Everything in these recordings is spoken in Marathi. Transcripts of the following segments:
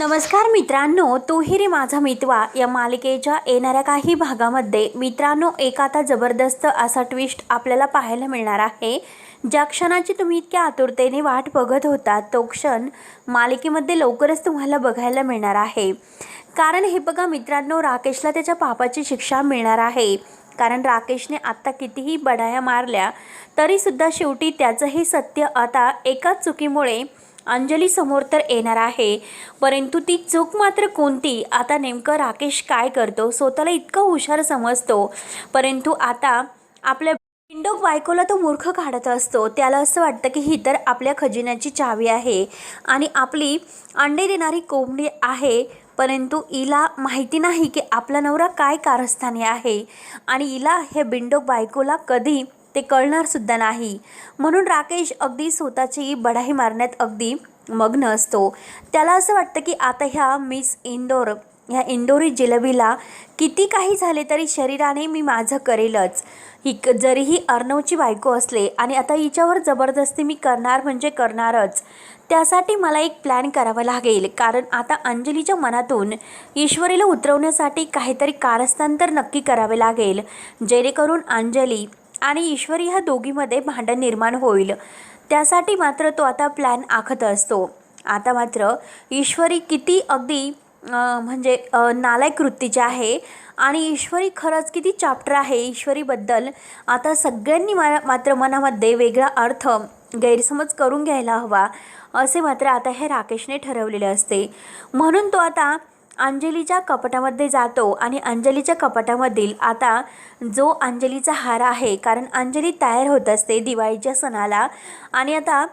नमस्कार मित्रांनो तूही रे माझा मितवा. या मालिकेच्या येणाऱ्या काही भागामध्ये मित्रांनो एक आता जबरदस्त असा ट्विस्ट आपल्याला पाहायला मिळणार आहे. ज्या क्षणाची तुम्ही इतक्या आतुरतेने वाट बघत होता तो क्षण मालिकेमध्ये लवकरच तुम्हाला बघायला मिळणार आहे. कारण हे बघा मित्रांनो राकेशला त्याच्या पापाची शिक्षा मिळणार आहे. कारण राकेशने आत्ता कितीही बडाया मारल्या तरीसुद्धा शेवटी त्याचं हे सत्य आता एकाच चुकीमुळे अंजली समोर तर येणार आहे. परंतु ती चूक मात्र कोणती? आता नेमकं राकेश काय करतो? स्वतःला इतकं हुशार समजतो. परंतु आता आपल्या इंडोक बायकोला तो मूर्ख काढत असतो. त्याला असं वाटतं की ही तर आपल्या खजिन्याची चावी आहे आणि आपली अंडे देणारी कोंबडी आहे. परंतु इला माहिती नाही की आपला नवरा काय कारस्थानी आहे. आणि इला हे बिंडोक बायकोला कधी ते कळणारसुद्धा नाही. म्हणून राकेश अगदी स्वतःची बढाई मारण्यात अगदी मग्न असतो. त्याला असं वाटतं की आता ह्या मिस इंदोर ह्या इंदोरी जिलेबीला किती काही झाले तरी शरीराने मी माझं करेलच. ही क- जरीही अर्णवची बायको असले आणि आता हिच्यावर जबरदस्ती मी करणार म्हणजे करणारच. त्यासाठी मला एक प्लॅन करावा लागेल. कारण आता अंजलीच्या मनातून ईश्वरीला उतरवण्यासाठी काहीतरी कारस्थान तर नक्की करावे लागेल. जेणेकरून अंजली आणि ईश्वरी ह्या दोघीमध्ये भांडण निर्माण होईल. त्यासाठी मात्र तो आता प्लॅन आखत असतो. आता मात्र ईश्वरी किती अगदी म्हणजे नालायक वृत्तीची आहे आणि ईश्वरी खरंच किती चाप्टर आहे ईश्वरीबद्दल आता सगळ्यांनी मा मात्र मनामध्ये वेगळा अर्थ गैरसमज करून घ्यायला हवा असे मात्र आता हे राकेशने ठरवलेले असते. म्हणून तो आता अंजलीच्या कपाटामध्ये जातो आणि अंजलीच्या कपाटामधील आता जो अंजलीचा हार आहे कारण अंजली तयार होत असते दिवाळीच्या सणाला. आणि आता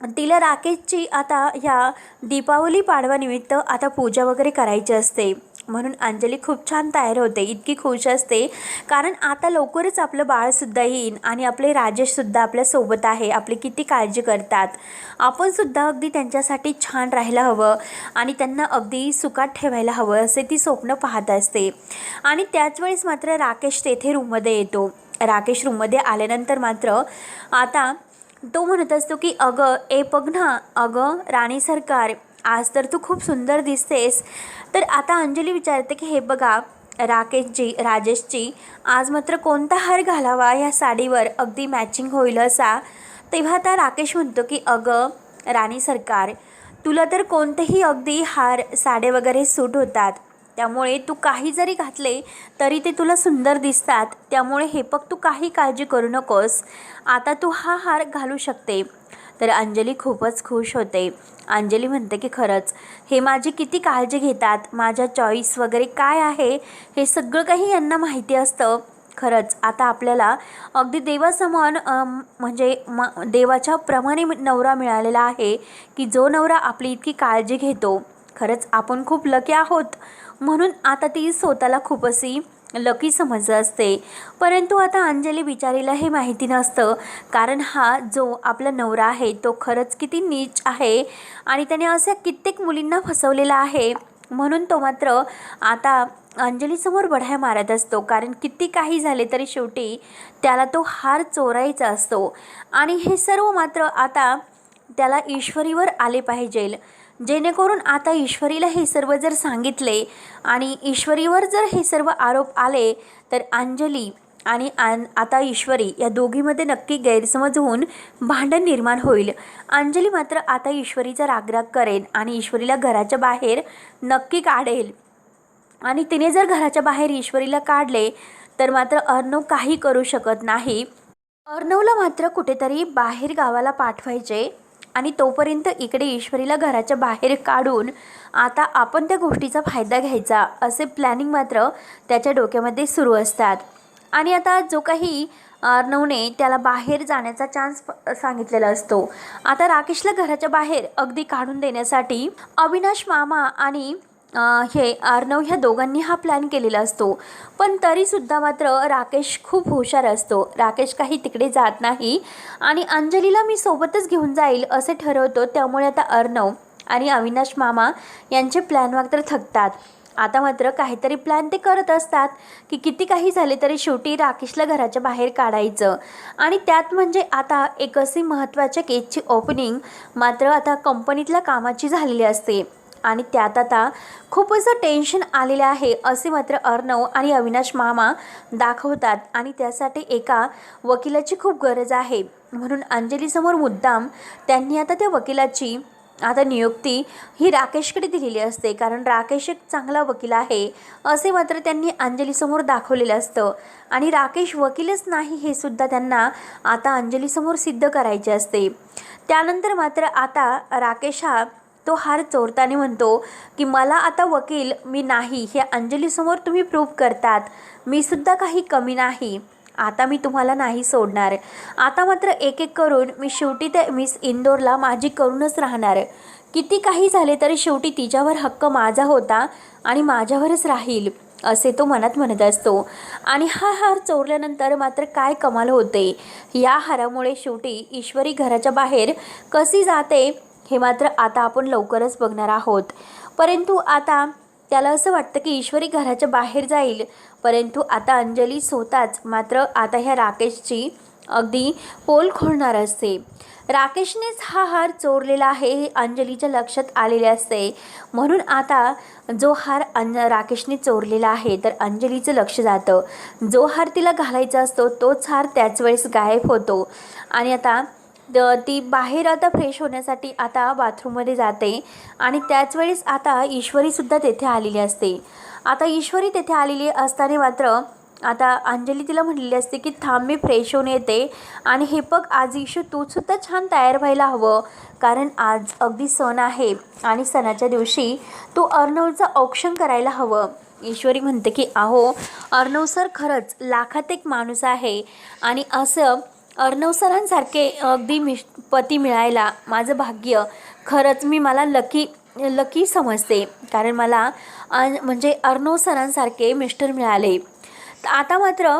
तिला राकेशची आता ह्या दीपावली पाडवानिमित्त आता पूजा वगैरे करायची असते. म्हणून अंजली खूप छान तयार होते इतकी खुश असते. कारण आता लवकरच आपलं बाळसुद्धा येईन आणि आपले राजेशसुद्धा आपल्यासोबत आहे आपली किती काळजी करतात. आपणसुद्धा अगदी त्यांच्यासाठी छान राहायला हवं आणि त्यांना अगदी सुखात ठेवायला हवं असे ती स्वप्न पाहत असते. आणि त्याच वेळेस मात्र राकेश तेथे रूममध्ये येतो. राकेश रूममध्ये आल्यानंतर मात्र आता तो म्हणत असतो की अगं ए बघ ना अगं राणी सरकार आज तर तू खूप सुंदर दिसतेस. तर आता अंजली विचारते की हे बघा राकेशजी राजेशजी आज मात्र कोणता हार घालावा या साडीवर? अगदी मॅचिंग होईल असा. तेव्हा आता राकेश म्हणतो की अगं राणी सरकार तुला तर कोणतेही अगदी हार साडे वगैरे सूट होतात. त्यामुळे तू काही जरी घातले तरी ते तुला सुंदर दिसतात. त्यामुळे हे बघ तू काही काळजी करू नकोस. आता तू हा हार घालू शकते. तर अंजली खूपच खुश होते. अंजली म्हणते की खरंच हे माझी किती काळजी घेतात? माझ्या चॉईस वगैरे काय आहे? हे सगळं काही यांना माहिती असतं. खरंच आता आपल्याला अगदी देवासमान म्हणजे म देवाच्या प्रमाणे नवरा मिळालेला आहे की जो नवरा आपली इतकी काळजी घेतो. खरंच आपण खूप लकी आहोत. म्हणून आता ती स्वतःला खूप अशी लकी समजलं असते. परंतु आता अंजली बिचारीला हे माहिती नसतं. कारण हा जो आपला नवरा आहे तो खरंच किती नीच आहे आणि त्याने अशा कित्येक मुलींना फसवलेला आहे. म्हणून तो मात्र आता अंजलीसमोर बढाया मारत असतो. कारण किती काही झाले तरी शेवटी त्याला तो हार चोरायचा असतो. आणि हे सर्व मात्र आता त्याला ईश्वरीवर आले पाहिजेल जेणेकरून आता ईश्वरीला हे सर्व जर सांगितले आणि ईश्वरीवर जर हे सर्व आरोप आले तर अंजली आणि आन आता ईश्वरी या दोघीमध्ये नक्की गैरसमज होऊन भांडण निर्माण होईल. अंजली मात्र आता ईश्वरीचा रागराग करेन आणि ईश्वरीला घराच्या बाहेर नक्की काढेल. आणि तिने जर घराच्या बाहेर ईश्वरीला काढले तर मात्र अर्णव काही करू शकत नाही. अर्णवला मात्र कुठेतरी बाहेर गावाला पाठवायचे. आणि तोपर्यंत इकडे ईश्वरीला घराच्या बाहेर काढून आता आपण त्या गोष्टीचा फायदा घ्यायचा असे प्लॅनिंग मात्र त्याच्या डोक्यामध्ये सुरू असतात. आणि आता जो काही अर्णवने त्याला बाहेर जाण्याचा चान्स सांगितलेला असतो. आता राकेशला घराच्या बाहेर अगदी काढून देण्यासाठी अविनाश मामा आणि हे अर्णव ह्या दोघांनी हा प्लॅन केलेला असतो. पण तरीसुद्धा मात्र राकेश खूप हुशार असतो. राकेश काही तिकडे जात नाही आणि अंजलीला मी सोबतच घेऊन जाईल असे ठरवतो. त्यामुळे आता अर्णव आणि अविनाश मामा यांचे प्लॅन मात्र थकतात. आता मात्र काहीतरी प्लॅन ते करत असतात की किती काही झाले तरी शेवटी राकेशला घराच्या बाहेर काढायचं. आणि त्यात म्हणजे आता एक अशी महत्त्वाच्या केसची ओपनिंग मात्र आता कंपनीतल्या कामाची झालेली असते. आणि त्यात आता खूप असं टेन्शन आलेलं आहे असे मात्र अर्णव आणि अविनाश मामा दाखवतात. आणि त्यासाठी एका वकिलाची खूप गरज आहे. म्हणून अंजलीसमोर मुद्दाम त्यांनी आता त्या वकिलाची आता नियुक्ती ही राकेशकडे दिलेली असते. कारण राकेश एक चांगला वकील आहे असे मात्र त्यांनी अंजलीसमोर दाखवलेलं असतं. आणि राकेश वकीलच नाही हे सुद्धा त्यांना आता अंजलीसमोर सिद्ध करायचे असते. त्यानंतर मात्र आता राकेश हा तो हार चोरताना म्हणतो की मला आता वकील मी नाही हे अंजलीसमोर तुम्ही प्रूव्ह करतात. मी सुद्धा काही कमी नाही. आता मी तुम्हाला नाही सोडणार. आता मात्र एक एक करून मी शेवटी त्या मिस इंदोरला माझी करूनच राहणार. किती काही झाले तरी शेवटी तिच्यावर हक्क माझा होता आणि माझ्यावरच राहील असे तो मनात म्हणत असतो. आणि हा हार चोरल्यानंतर मात्र काय कमाल होते. या हारामुळे शेवटी ईश्वरी घराच्या बाहेर कशी जाते हे मात्र आता आपण लवकरच बघणार आहोत. परंतु आता त्याला असं वाटतं की ईश्वरी घराच्या बाहेर जाईल. परंतु आता अंजली स्वतःच मात्र आता ह्या राकेशची अगदी पोल खोलणार असते. राकेशनेच हा हार चोरलेला आहे हे अंजलीच्या लक्षात आलेले असते. म्हणून आता जो हार अं राकेशने चोरलेला आहे तर अंजलीचं लक्ष जातं. जो हार तिला घालायचा असतो तोच हार त्याच वेळेस गायब होतो. आणि आता द- ती बाहेर आता फ्रेश होण्यासाठी आता बाथरूममध्ये जाते आणि त्याच वेळेस आता ईश्वरीसुद्धा तेथे आलेली असते. आता ईश्वरी तेथे आलेली असताना मात्र आता अंजली तिला म्हणलेली असते की थांब मी फ्रेश होऊन येते आणि हे बघ आज इशू तूसुद्धा छान तयार व्हायला हवं. कारण आज अगदी सण आहे आणि सणाच्या दिवशी तू अर्णवचं औक्षण करायला हवं. ईश्वरी म्हणते की अहो अर्णव सर खरंच लाखात एक माणूस आहे आणि असं अर्णव सरांसारखे अगदी मिश पती मिळायला माझं भाग्य. खरंच मी मला लकी लकी समजते. कारण मला अन म्हणजे अर्णव सरांसारखे मिस्टर मिळाले. आता मात्र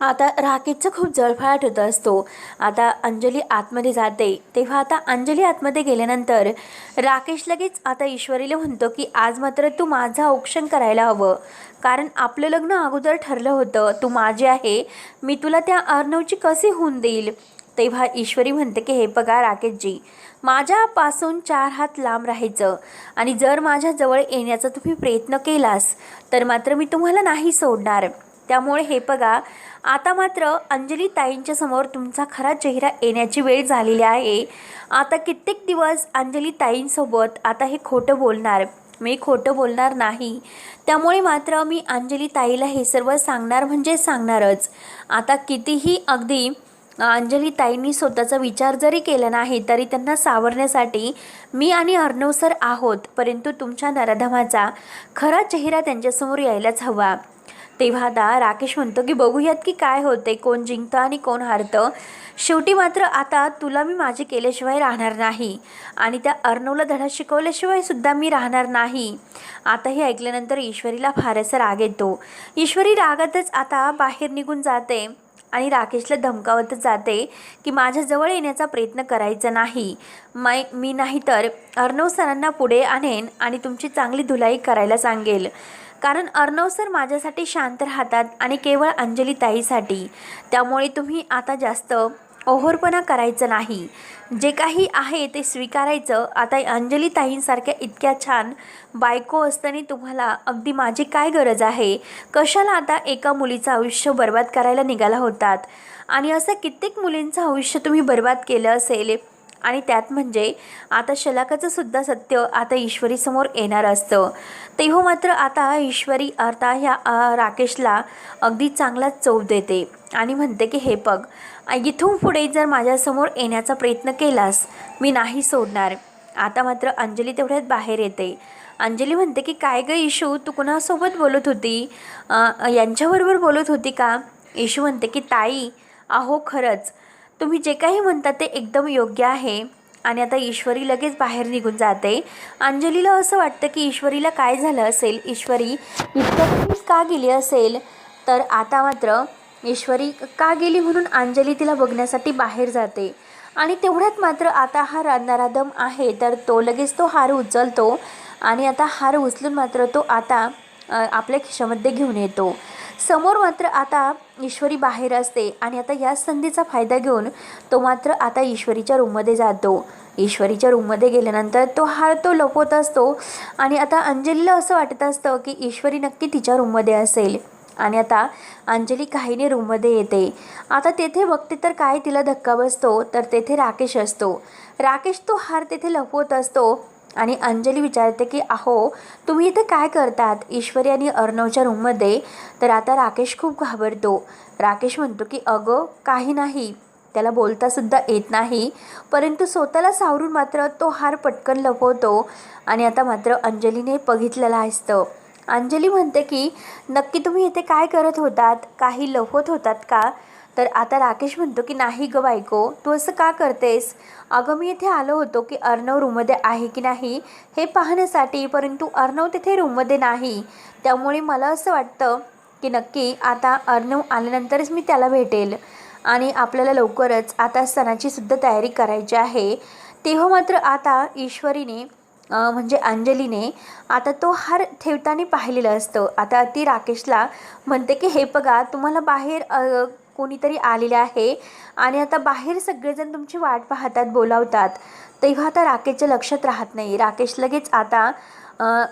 आता राकेशचं खूप जळफळाट होत असतो. आता अंजली आतमध्ये जाते. तेव्हा आता अंजली आतमध्ये गेल्यानंतर राकेश लगेच आता ईश्वरीला म्हणतो की आज मात्र तू माझं औक्षण करायला हवं. कारण आपलं लग्न अगोदर ठरलं होतं. तू माझे आहे. मी तुला त्या अर्णवची कसे होऊन देईल? तेव्हा ईश्वरी म्हणते की हे बघा राकेशजी माझ्यापासून चार हात लांब राहायचं. आणि जर माझ्याजवळ येण्याचा तुम्ही प्रयत्न केलास तर मात्र मी तुम्हाला नाही सोडणार. त्यामुळे हे बघा आता मात्र अंजली ताईंच्या समोर तुमचा खरा चेहरा येण्याची वेळ झालेली आहे. आता कित्येक दिवस अंजली ताईंसोबत आता हे खोटं बोलणार. मी खोटं बोलणार नाही. त्यामुळे मात्र मी अंजली ताईला हे सर्व सांगणार म्हणजे सांगणारच. आता कितीही अगदी अंजली ताईंनी स्वतःचा विचार जरी केला नाही तरी त्यांना सावरण्यासाठी मी आणि अर्णव सर आहोत. परंतु तुमच्या नराधमाचा खरा चेहरा त्यांच्यासमोर यायलाच हवा. तेव्हा आता राकेश म्हणतो की बघूयात की काय होते कोण जिंकतं आणि कोण हारतं. शेवटी मात्र आता तुला मी माझे केल्याशिवाय राहणार नाही. आणि त्या अर्णवला धडा शिकवल्याशिवाय सुद्धा मी राहणार नाही. आता हे ऐकल्यानंतर ईश्वरीला फारसा राग येतो. ईश्वरी रागातच आता बाहेर निघून जाते आणि राकेशला धमकावतच जाते की माझ्याजवळ येण्याचा प्रयत्न करायचा नाही. माय मी नाही तर अर्णव सरांना पुढे आणेन आणि तुमची चांगली धुलाई करायला सांगेल. कारण अर्णव सर माझ्यासाठी शांत राहतात आणि केवळ अंजली ताईसाठी त्यामुळे तुम्ही आता जास्त ओहोरपणा करायचं नाही. जे काही आहे ते स्वीकारायचं. आता अंजली ताईंसारख्या इतक्या छान बायको असताना तुम्हाला अगदी माझी काय गरज आहे? कशाला आता एका मुलीचं आयुष्य बर्बाद करायला निघाला होतात? आणि असं कित्येक मुलींचं आयुष्य तुम्ही बर्बाद केलं असेल आणि त्यात म्हणजे आता शलाकाचं सुद्धा सत्य आता ईश्वरीसमोर येणार असतं. तेव्हा हो मात्र आता ईश्वरी आता ह्या राकेशला अगदी चांगलाच चव देते आणि म्हणते की हे बघ इथून पुढे जर माझ्यासमोर येण्याचा प्रयत्न केलास मी नाही सोडणार. आता मात्र अंजली तेवढ्यात बाहेर येते. अंजली म्हणते की काय गं इशू तू कुणासोबत बोलत होती? यांच्याबरोबर बोलत होती का? इशू म्हणते की ताई अहो खरंच तुम्ही जे काही म्हणता ते एकदम योग्य आहे. आणि आता ईश्वरी लगेच बाहेर निघून जाते. अंजलीला असं वाटतं की ईश्वरीला काय झालं असेल? ईश्वरी इतकं का गेली असेल? तर आता मात्र ईश्वरी का गेली म्हणून अंजली तिला बघण्यासाठी बाहेर जाते. आणि तेवढ्यात मात्र आता हा रा- नराधम आहे. तर तो लगेच तो हार उचलतो. आणि आता हार उचलून मात्र तो आता आपल्या खिशामध्ये घेऊन येतो. समोर मात्र आता ईश्वरी बाहेर असते आणि आता या संधीचा फायदा घेऊन तो मात्र आता ईश्वरीच्या रूममध्ये जातो. ईश्वरीच्या रूममध्ये गेल्यानंतर तो हार तो लपवत असतो आणि आता अंजलीला असं वाटत असतं की ईश्वरी नक्की तिच्या रूममध्ये असेल. आणि आता अंजली काहीने रूममध्ये येते. आता तेथे बघते तर काय तिला धक्का बसतो तर तेथे राकेश असतो. राकेश तो हार तेथे लपवत असतो. आणि अंजली विचारते की अहो तुम्ही इथे काय करतात? ईश्वरी आणि अर्णवच्या रूममध्ये? तर आता राकेश खूप घाबरतो. राकेश म्हणतो की अगं काही नाही. त्याला बोलतासुद्धा येत नाही. परंतु स्वतःला सावरून मात्र तो हार पटकन लपवतो आणि आता मात्र अंजलीने बघितलेलं असतं. अंजली म्हणते की नक्की तुम्ही इथे काय करत होतात? काही लपवत होतात का? तर आता राकेश म्हणतो की नाही गं बायको तू असं का करतेस? अगं मी इथे आलो होतो की अर्णव रूममध्ये आहे की नाही हे पाहण्यासाठी परंतु अर्णव तिथे रूममध्ये नाही. त्यामुळे मला असं वाटतं की नक्की आता अर्णव आल्यानंतरच मी त्याला भेटेल. आणि आपल्याला लवकरच आता सणाची सुद्धा तयारी करायची आहे. तेव्हा मात्र आता ईश्वरीने म्हणजे अंजलीने आता तो हार ठेवताना पाहिलेलं असतं. आता ती राकेशला म्हणते की हे बघा तुम्हाला बाहेर कोणीतरी आलेले आहे. आणि आता बाहेर सगळेजण तुमची वाट पाहतात बोलावतात. तेव्हा आता राकेशच्या लक्षात राहत नाही. राकेश लगेच आता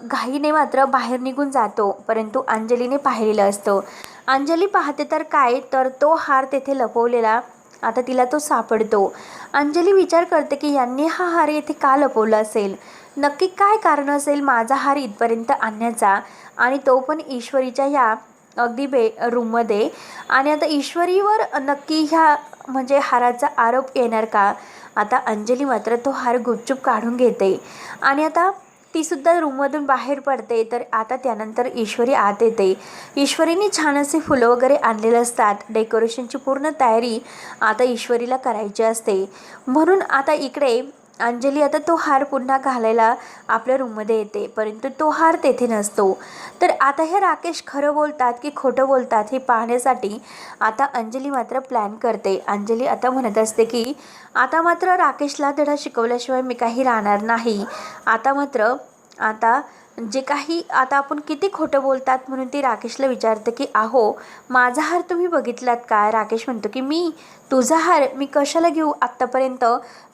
घाईने मात्र बाहेर निघून जातो परंतु अंजलीने पाहिलेलं असतं. अंजली पाहते तर काय तर तो हार तेथे लपवलेला आता तिला तो सापडतो. अंजली विचार करते की यांनी हा हार येथे का लपवला असेल? नक्की काय कारण असेल माझा हार इथपर्यंत आणण्याचा? आणि तो पण ईश्वरीच्या ह्या अगदी बे रूममध्ये. आणि आता ईश्वरीवर नक्की ह्या म्हणजे हाराचा आरोप येणार का? आता अंजली मात्र तो हार गुपचूप काढून घेते. आणि आता तीसुद्धा रूममधून बाहेर पडते तर आता त्यानंतर ईश्वरी आत येते. ईश्वरीने छान असे फुलं वगैरे आणलेले असतात. डेकोरेशनची पूर्ण तयारी आता ईश्वरीला करायची असते. म्हणून आता इकडे अंजली आता तो हार पुन्हा घालायला आपल्या रूममध्ये येते परंतु तो हार तेथे नसतो. तर आता हे राकेश खरं बोलतात की खोटं बोलतात हे पाहण्यासाठी आता अंजली मात्र प्लॅन करते. अंजली आता म्हणत असते की आता मात्र राकेशला धडा शिकवल्याशिवाय मी काही राहणार नाही. आता मात्र आता जे काही आता आपण किती खोटं बोलतात म्हणून ती राकेशला विचारते की अहो माझा हार तुम्ही बघितलात का? राकेश म्हणतो की मी तुझा हार मी कशाला घेऊ आत्तापर्यंत?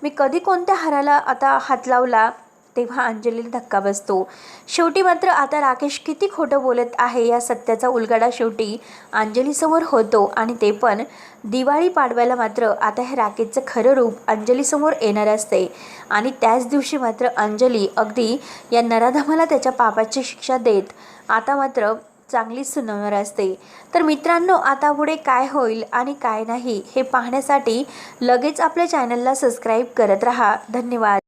मी कधी कोणत्या हाराला आता हात लावला? तेव्हा अंजलीला धक्का बसतो. शेवटी मात्र आता राकेश किती खोटं बोलत आहे या सत्याचा उलगडा शेवटी अंजलीसमोर होतो आणि ते पण. दिवाळी पाडवायला मात्र आता हे राकेशचं खरं रूप अंजलीसमोर येणार असते. आणि त्याच दिवशी मात्र अंजली अगदी या नराधमाला त्याच्या पापाची शिक्षा देत आता मात्र चांगली सुनावणार असते. तर मित्रांनो आता पुढे काय होईल आणि काय नाही हे पाहण्यासाठी लगेच आपल्या चॅनलला सबस्क्राईब करत राहा. धन्यवाद.